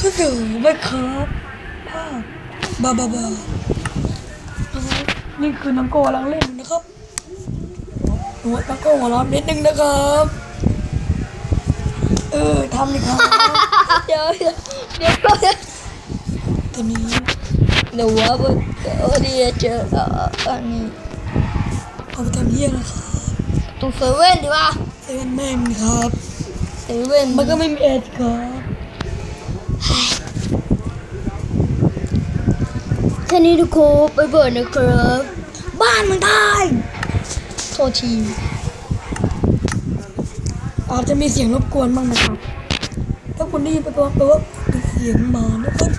ก็เสือไม่ครับภาพบาบาบานี่คือน้องโกกำลังเล่นนะครับหนูน้องโกหัวเร้อนนิดนึงนะครับ เออทำเลยครับเดี๋ยวเดี๋ยวเดี๋ยวตัวนี้เดี๋ยวว่าเดี๋ยวดีเจออันนี้เอาไปทำเยี่ยนะครับตูเซเว่นดีป่ะเซเว่นแม่นครับเซเว่นมันก็ไม่มีเอ็ดครับ แค่นี้ทุกคนไปเบิร์นะครับ บ้านมันได้โทษทีอาจจะมีเสียงรบกวนบ้างนะครับ ถ้าคุณได้ยินไปแปลว่าเป็นเสียงหมานะครับ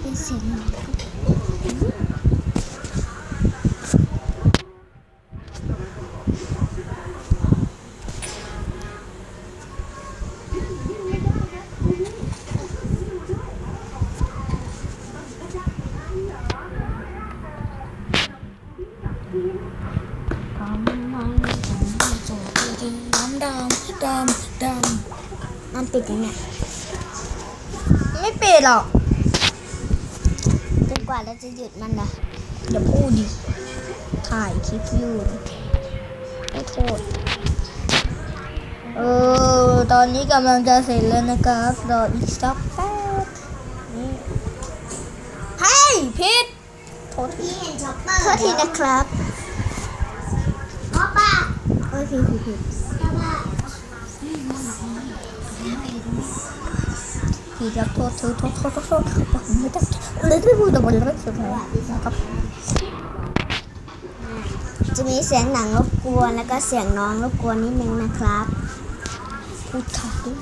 เป็นเสียงด มันปิดยังไงไม่ปิดหรอกจนกว่าเราจะหยุดมันนะเดี๋ยวพูดดิถ่ายคลิปอยู่ไม่โทษเออตอนนี้กำลังจะเสร็จแล้วนะครับรออีกสักแป๊บนี่เฮ้ยพิษโทษทีโทษทีนะครับพ่อป้าโอเคผิดผิด ผิดรับโทษเธอโทษโทษโทษโทษผมไม่ได้เลยไม่พูดแต่บนรถสุดท้ายนะครับ จะมีเสียงหนังรบกวนแล้วก็เสียงน้องรบกวนนิดนึงนะครับพูดถัดด้วย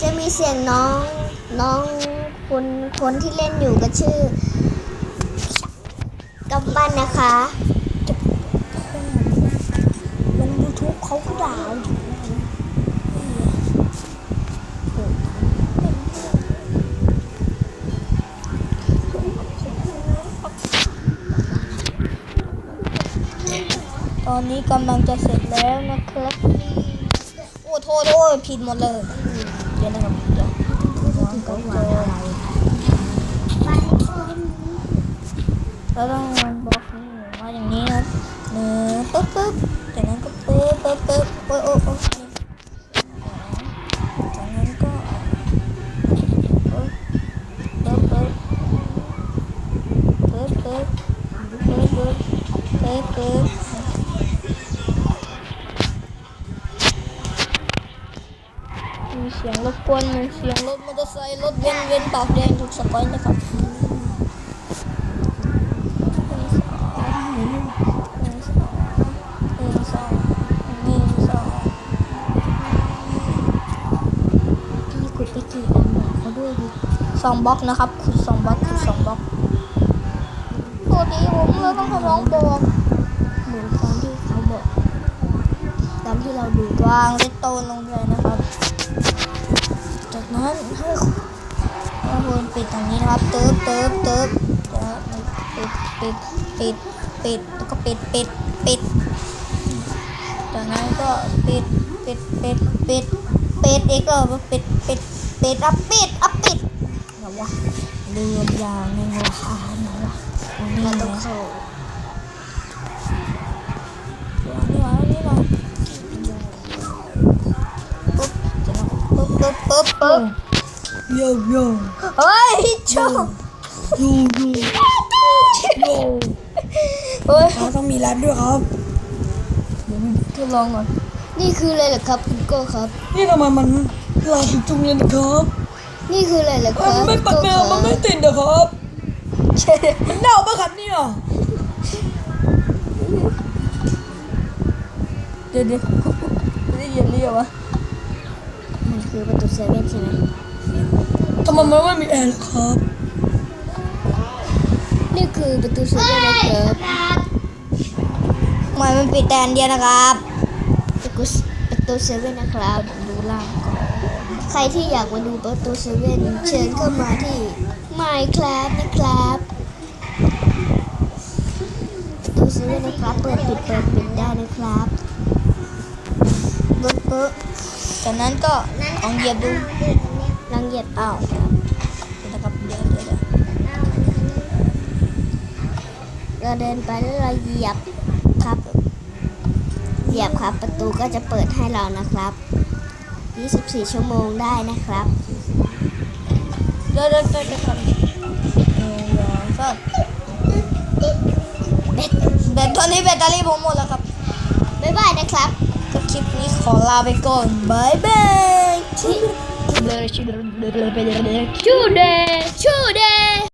จะมีเสียงน้องน้องคนคนที่เล่นอยู่ก็ชื่อกำปั้นนะคะลงยูทูบเขาก็ด่าอยู่ ตอนนี้กำลังจะเสร็จแล้วนะครับ โอ้โทษโทษผิดหมดเลย เดี๋ยวนะครับเดี๋ยวน้องก็วางอะไรเราต้อง เสียงรบกวนเหมือนเสียงรถมอเตอร์ไซค์รถเวียนเวียนปากแดงถูกสกอยนะครับพี่ขุดไปกี่อันเขาด้วยดิสองบล็อกนะครับขุดสองบล็อกขุดสองบล็อกตัวนี้ผมเลยต้องทำร้องบอกเหมือนตอนที่เขาบอกตามที่เราดูวางเลตโตนลงเล ปิดตรงนี้นะครับเติบเติบเติบปิดปิดปิดปิดแล้วก็ปิดปิดปิดจากนั้นก็ปิดปิดปิดปิดปิดอีกแล้วปิดปิดปิดอะปิดอะปิดเหรอวะเรียนอย่างหนึงวะอ่าเหรอวะอันนี้นะนี่วะนี่ะปุ๊บจากนั้นปุ๊บปุ๊บปุ๊บปุ๊บ โยโย่เฮ้ยโจโยโย่โยเฮ้ยเราต้องมีแร้านด้วยครับทดลองก่อนนี่คืออะไรเหรอครับคุณโก้ครับ นี่ทำไมมันลายจุงเลยนะครับ นี่คืออะไรเหรอครับมันไม่ปัดแมวมันไม่ติดนะครับใช่มันเน่าปะครับเนี่ยเดี๋ยวเดี๋ยวไม่ได้ยินเรียกวะมันคือประตูเซเว่นใช่ไหม ทำไมมันไม่มีแอร์ล่ะครับ นี่คือประตูเซเว่นนะครับทำไมมันปิดแต่อันเดียวนะครับประตูประตูเซเว่นนะครับดูล่างก่อนใครที่อยากมาดูประตูเซเว่นเชิญเข้ามาที่ Minecraft นะครับประตูซื้อนะครับเปิดปิดเปิดปิดได้นะครับปึ๊บปึ๊บจากนั้นก็ลองเหยียบดู ลองเหยียบอ้าวเดี๋ยวนะครับเดี๋ยวเดี๋ยวเดี๋ยวเราเดินไปแล้วเราเหยียบครับ เหยียบครับ ประตูก็จะเปิดให้เรานะครับ 24 ชั่วโมงได้นะครับ เดินเดินเดินเดินครับหนึ่งสองสามแบตแบตตอนนี้แบตเตอรี่ผมหมดแล้วครับบ๊ายบายนะครับ ก็คลิปนี้ขอลาไปก่อนบ๊ายบาย ชูเดชูเดชูเด